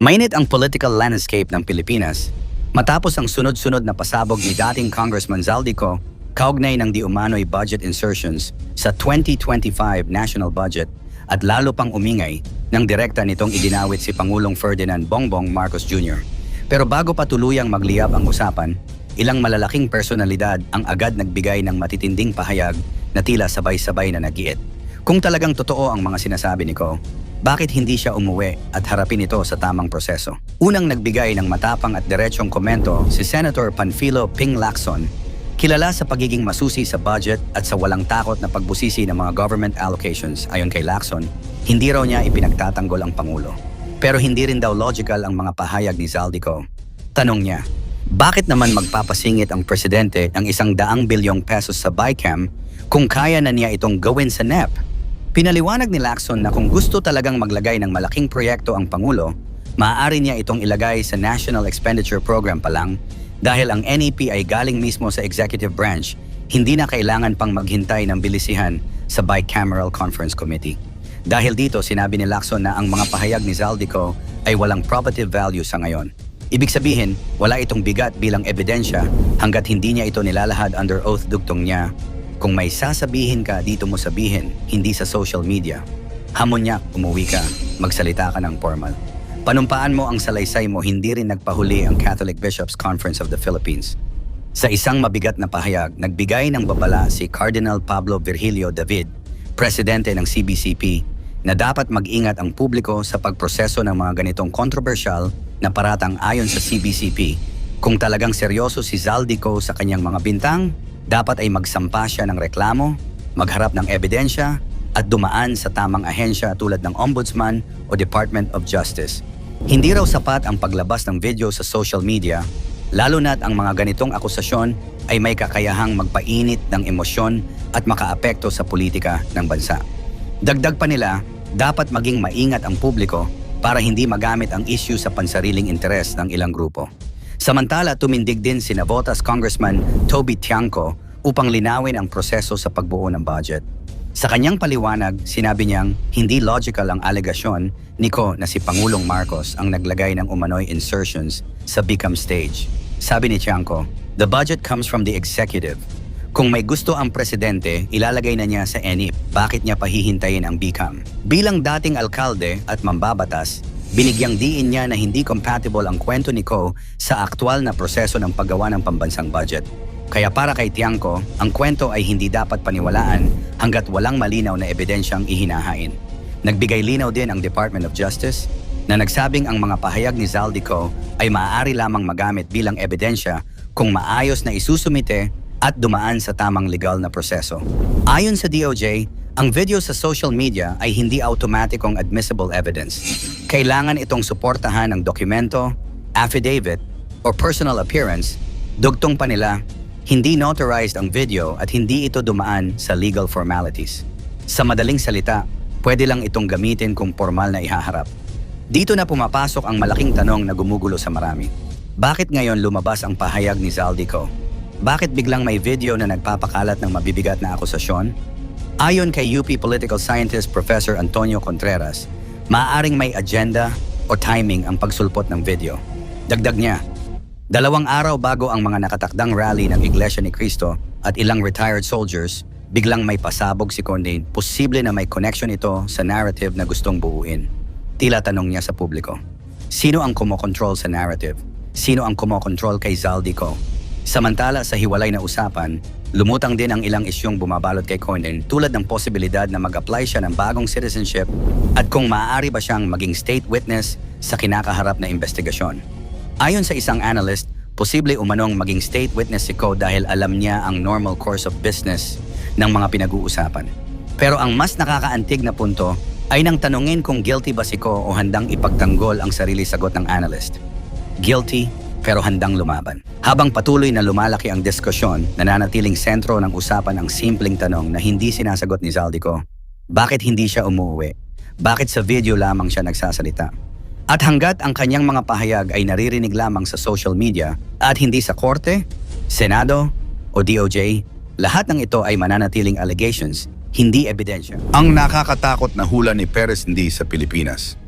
Mainit ang political landscape ng Pilipinas matapos ang sunod-sunod na pasabog ni dating Congressman Zaldico kaugnay ng di umano'y budget insertions sa 2025 national budget at lalo pang umingay ng direkta nitong idinawit si Pangulong Ferdinand Bongbong Marcos Jr. Pero bago pa tuluyang magliyab ang usapan, ilang malalaking personalidad ang agad nagbigay ng matitinding pahayag na tila sabay-sabay na nagiit. Kung talagang totoo ang mga sinasabi ni Ko, bakit hindi siya umuwi at harapin ito sa tamang proseso? Unang nagbigay ng matapang at diretsong komento si Senator Panfilo Ping Lacson, kilala sa pagiging masusi sa budget at sa walang takot na pagbusisi ng mga government allocations ayon kay Lacson, hindi raw niya ipinagtatanggol ang Pangulo. Pero hindi rin daw logical ang mga pahayag ni Zaldico. Tanong niya, bakit naman magpapasingit ang presidente ng isang daang bilyong pesos sa BICAM kung kaya na niya itong gawin sa NEP? Pinaliwanag ni Lacson na kung gusto talagang maglagay ng malaking proyekto ang Pangulo, maaari niya itong ilagay sa National Expenditure Program pa lang dahil ang NEP ay galing mismo sa executive branch, hindi na kailangan pang maghintay ng bilisihan sa Bicameral Conference Committee. Dahil dito, sinabi ni Lacson na ang mga pahayag ni Zaldico ay walang probative value sa ngayon. Ibig sabihin, wala itong bigat bilang ebidensya hanggat hindi niya ito nilalahad under oath dugtong niya. Kung may sasabihin ka, dito mo sabihin, hindi sa social media. Hamon niya, umuwi ka, magsalita ka ng formal. Panumpaan mo ang salaysay mo, hindi rin nagpahuli ang Catholic Bishops Conference of the Philippines. Sa isang mabigat na pahayag, nagbigay ng babala si Cardinal Pablo Virgilio David, presidente ng CBCP, na dapat mag-ingat ang publiko sa pagproseso ng mga ganitong kontrobersyal na paratang ayon sa CBCP. Kung talagang seryoso si Zaldico sa kanyang mga bintang, dapat ay magsampa siya ng reklamo, magharap ng ebidensya, at dumaan sa tamang ahensya tulad ng Ombudsman o Department of Justice. Hindi raw sapat ang paglabas ng video sa social media, lalo na't ang mga ganitong akusasyon ay may kakayahang magpainit ng emosyon at makaapekto sa politika ng bansa. Dagdag pa nila, dapat maging maingat ang publiko para hindi magamit ang issue sa pansariling interes ng ilang grupo. Samantala, tumindig din si Navotas Congressman Toby Tiangco upang linawin ang proseso sa pagbuo ng budget. Sa kanyang paliwanag, sinabi niyang hindi logical ang alegasyon ni Ko na si Pangulong Marcos ang naglagay ng umano'y insertions sa BICAM stage. Sabi ni Tiangco, the budget comes from the executive. Kung may gusto ang presidente, ilalagay na niya sa ENIP. Bakit niya pahihintayin ang BICAM? Bilang dating alkalde at mambabatas, binigyang diin niya na hindi compatible ang kwento ni Ko sa aktwal na proseso ng paggawa ng pambansang budget. Kaya para kay Tiangco, ang kwento ay hindi dapat paniwalaan hanggat walang malinaw na ebidensyang ihinahain. Nagbigay linaw din ang Department of Justice na nagsabing ang mga pahayag ni Zaldico ay maaari lamang magamit bilang ebidensya kung maayos na isusumite at dumaan sa tamang legal na proseso. Ayon sa DOJ, ang video sa social media ay hindi automatikong admissible evidence. Kailangan itong suportahan ng dokumento, affidavit, or personal appearance, dugtong pa nila, hindi notarized ang video at hindi ito dumaan sa legal formalities. Sa madaling salita, pwede lang itong gamitin kung formal na ihaharap. Dito na pumapasok ang malaking tanong na gumugulo sa marami. Bakit ngayon lumabas ang pahayag ni Zaldico? Bakit biglang may video na nagpapakalat ng mabibigat na akusasyon? Ayon kay UP political scientist Professor Antonio Contreras, maaaring may agenda o timing ang pagsulpot ng video. Dagdag niya, dalawang araw bago ang mga nakatakdang rally ng Iglesia ni Cristo at ilang retired soldiers, biglang may pasabog si Conde. Posible na may connection ito sa narrative na gustong buuin. Tila tanong niya sa publiko. Sino ang kumokontrol sa narrative? Sino ang kumokontrol kay Zaldico? Samantala sa hiwalay na usapan, lumutang din ang ilang isyong bumabalot kay Cornyn tulad ng posibilidad na mag-apply siya ng bagong citizenship at kung maaari ba siyang maging state witness sa kinakaharap na investigasyon. Ayon sa isang analyst, posible umanong maging state witness si Ko dahil alam niya ang normal course of business ng mga pinag-uusapan. Pero ang mas nakakaantig na punto ay nang tanungin kung guilty ba si Ko o handang ipagtanggol ang sarili sagot ng analyst. Guilty pero handang lumaban. Habang patuloy na lumalaki ang diskusyon, nananatiling sentro ng usapan ang simpleng tanong na hindi sinasagot ni Zaldico. Bakit hindi siya umuwi? Bakit sa video lamang siya nagsasalita? At hanggat ang kanyang mga pahayag ay naririnig lamang sa social media at hindi sa korte, senado o DOJ, lahat ng ito ay mananatiling allegations, hindi ebidensya. Ang nakakatakot na hula ni Perez hindi sa Pilipinas.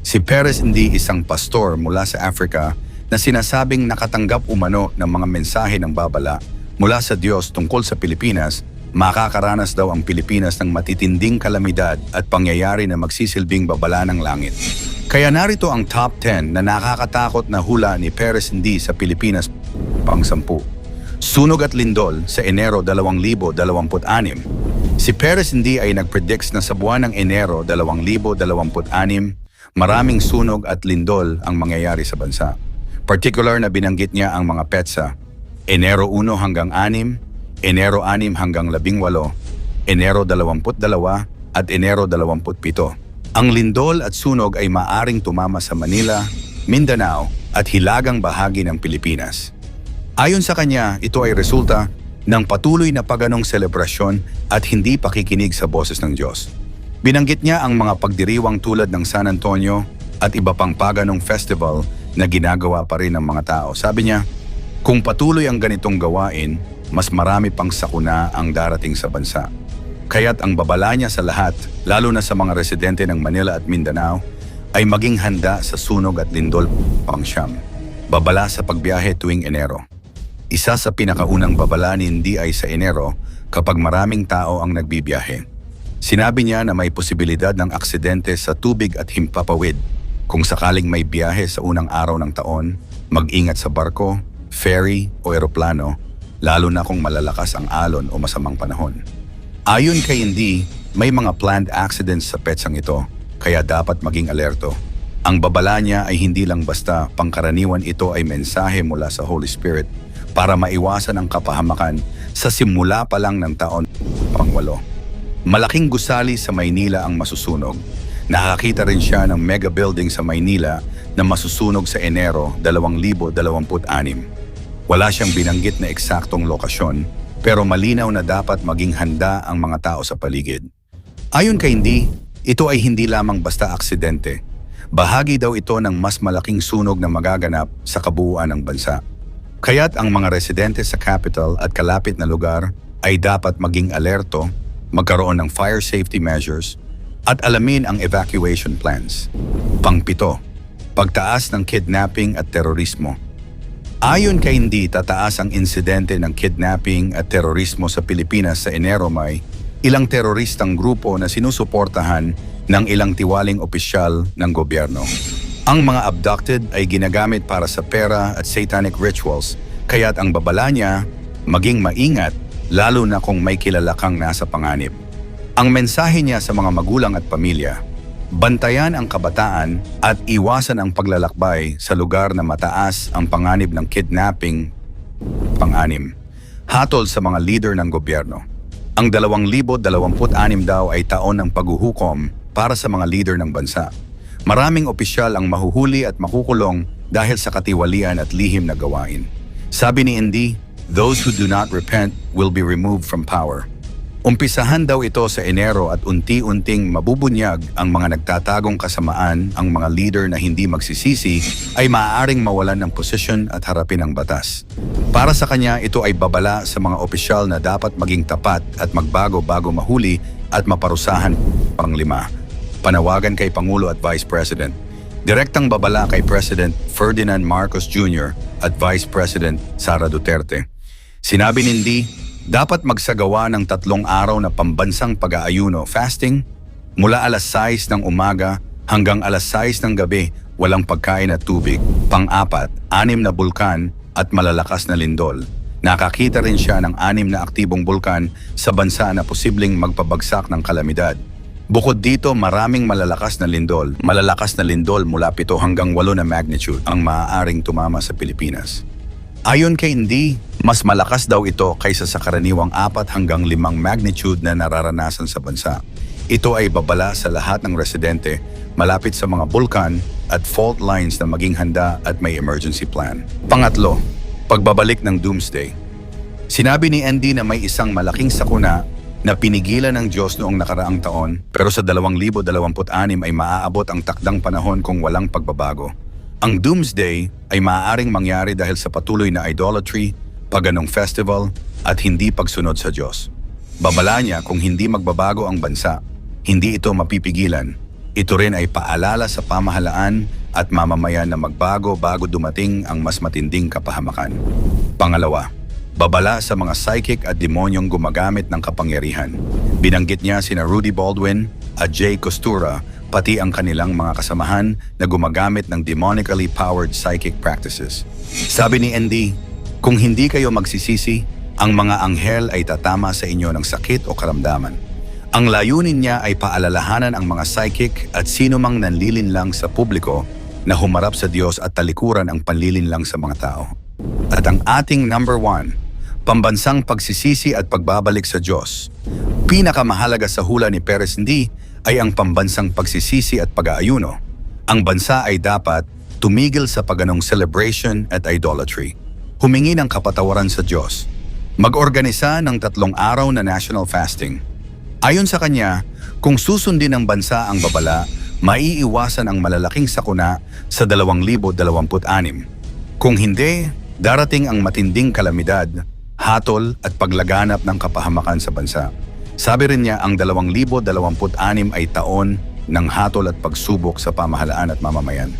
Si Perez hindi isang pastor mula sa Africa na sinasabing nakatanggap umano ng mga mensahe ng babala mula sa Diyos tungkol sa Pilipinas, makakaranas daw ang Pilipinas ng matitinding kalamidad at pangyayari na magsisilbing babala ng langit. Kaya narito ang top 10 na nakakatakot na hula ni Perez hindi sa Pilipinas pang sampu. Sunog at lindol sa Enero 2026. Si Perez hindi ay nagpredicts na sa buwan ng Enero 2026, maraming sunog at lindol ang mangyayari sa bansa. Particular na binanggit niya ang mga petsa, Enero 1 hanggang 6, Enero 6 hanggang 18, Enero 22 at Enero 27. Ang lindol at sunog ay maaring tumama sa Manila, Mindanao at hilagang bahagi ng Pilipinas. Ayon sa kanya, ito ay resulta ng patuloy na paganong selebrasyon at hindi pakikinig sa boses ng Diyos. Binanggit niya ang mga pagdiriwang tulad ng San Antonio at iba pang paganong festival na ginagawa pa rin ng mga tao. Sabi niya, kung patuloy ang ganitong gawain, mas marami pang sakuna ang darating sa bansa. Kaya't ang babala niya sa lahat, lalo na sa mga residente ng Manila at Mindanao, ay maging handa sa sunog at lindol pang siyam. Babala sa pagbiyahe tuwing Enero. Isa sa pinakaunang babala ni Hindi ay sa Enero kapag maraming tao ang nagbibiyahe. Sinabi niya na may posibilidad ng aksidente sa tubig at himpapawid. Kung sakaling may biyahe sa unang araw ng taon, mag-ingat sa barko, ferry o eroplano, lalo na kung malalakas ang alon o masamang panahon. Ayon kay Hindi, may mga planned accidents sa petsang ito, kaya dapat maging alerto. Ang babala niya ay hindi lang basta pangkaraniwan ito ay mensahe mula sa Holy Spirit para maiwasan ang kapahamakan sa simula pa lang ng taon pangwalo. Malaking gusali sa Maynila ang masusunog. Nakakita rin siya ng mega building sa Maynila na masusunog sa Enero 2026. Wala siyang binanggit na eksaktong lokasyon pero malinaw na dapat maging handa ang mga tao sa paligid. Ayon kay Hindi, ito ay hindi lamang basta aksidente. Bahagi daw ito ng mas malaking sunog na magaganap sa kabuuan ng bansa. Kaya't ang mga residente sa capital at kalapit na lugar ay dapat maging alerto, magkaroon ng fire safety measures, at alamin ang evacuation plans. Pangpito, pagtaas ng kidnapping at terorismo. Ayon kay Hindi, tataas ang insidente ng kidnapping at terorismo sa Pilipinas sa Enero May, ilang teroristang grupo na sinusuportahan ng ilang tiwaling opisyal ng gobyerno. Ang mga abducted ay ginagamit para sa pera at satanic rituals, kaya't ang babala niya maging maingat lalo na kung may kilala kang nasa panganib. Ang mensahe niya sa mga magulang at pamilya, bantayan ang kabataan at iwasan ang paglalakbay sa lugar na mataas ang panganib ng kidnapping Pang-anim, hatol sa mga leader ng gobyerno. Ang 2026 daw ay taon ng paghuhukom para sa mga leader ng bansa. Maraming opisyal ang mahuhuli at makukulong dahil sa katiwalian at lihim na gawain. Sabi ni Indy, those who do not repent will be removed from power. Umpisahan daw ito sa Enero at unti-unting mabubunyag ang mga nagtatagong kasamaan ang mga leader na hindi magsisisi ay maaaring mawalan ng posisyon at harapin ang batas. Para sa kanya, ito ay babala sa mga opisyal na dapat maging tapat at magbago bago mahuli at maparusahan panglima. Panawagan kay Pangulo at Vice President. Direktang babala kay President Ferdinand Marcos Jr. at Vice President Sara Duterte. Sinabi ni Indy, dapat magsagawa ng tatlong araw na pambansang pag-aayuno fasting mula alas 6 ng umaga hanggang alas 6 ng gabi walang pagkain at tubig. Pang-apat, anim na bulkan at malalakas na lindol. Nakakita rin siya ng anim na aktibong bulkan sa bansa na posibleng magpabagsak ng kalamidad. Bukod dito, maraming malalakas na lindol. Malalakas na lindol mula 7 hanggang 8 na magnitude ang maaaring tumama sa Pilipinas. Ayon kay Hindi, mas malakas daw ito kaysa sa karaniwang 4 hanggang 5 magnitude na nararanasan sa bansa. Ito ay babala sa lahat ng residente malapit sa mga bulkan at fault lines na maging handa at may emergency plan. Pangatlo, pagbabalik ng doomsday. Sinabi ni Andy na may isang malaking sakuna na pinigilan ng Diyos noong nakaraang taon pero sa 2026 ay maaabot ang takdang panahon kung walang pagbabago. Ang doomsday ay maaaring mangyari dahil sa patuloy na idolatry, paganong festival at hindi pagsunod sa Diyos. Babala niya kung hindi magbabago ang bansa, hindi ito mapipigilan. Ito rin ay paalala sa pamahalaan at mamamayan na magbago bago dumating ang mas matinding kapahamakan. Pangalawa, babala sa mga psychic at demonyong gumagamit ng kapangyarihan. Binanggit niya sina Rudy Baldwin at Jay Costura pati ang kanilang mga kasamahan na gumagamit ng demonically powered psychic practices. Sabi ni ND, kung hindi kayo magsisisi, ang mga anghel ay tatama sa inyo ng sakit o karamdaman. Ang layunin niya ay paalalahanan ang mga psychic at sino mang nanlilinlang sa publiko na humarap sa Diyos at talikuran ang panlilinlang sa mga tao. At ang ating number one, pambansang pagsisisi at pagbabalik sa Diyos. Pinakamahalaga sa hula ni Perez hindi ay ang pambansang pagsisisi at pag-aayuno. Ang bansa ay dapat tumigil sa paganong celebration at idolatry. Humingi ng kapatawaran sa Diyos. Mag-organisa ng tatlong araw na national fasting. Ayon sa kanya, kung susundin ng bansa ang babala, maiiwasan ang malalaking sakuna sa 2026. Kung hindi, darating ang matinding kalamidad, hatol at paglaganap ng kapahamakan sa bansa. Sabi rin niya ang 2026 ay taon ng hatol at pagsubok sa pamahalaan at mamamayan.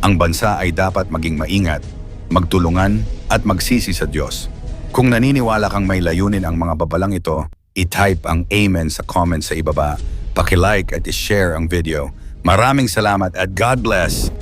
Ang bansa ay dapat maging maingat, magtulungan at magsisi sa Diyos. Kung naniniwala kang may layunin ang mga babalang ito, i-type ang Amen sa comment sa ibaba, paki-like at i-share ang video. Maraming salamat at God bless!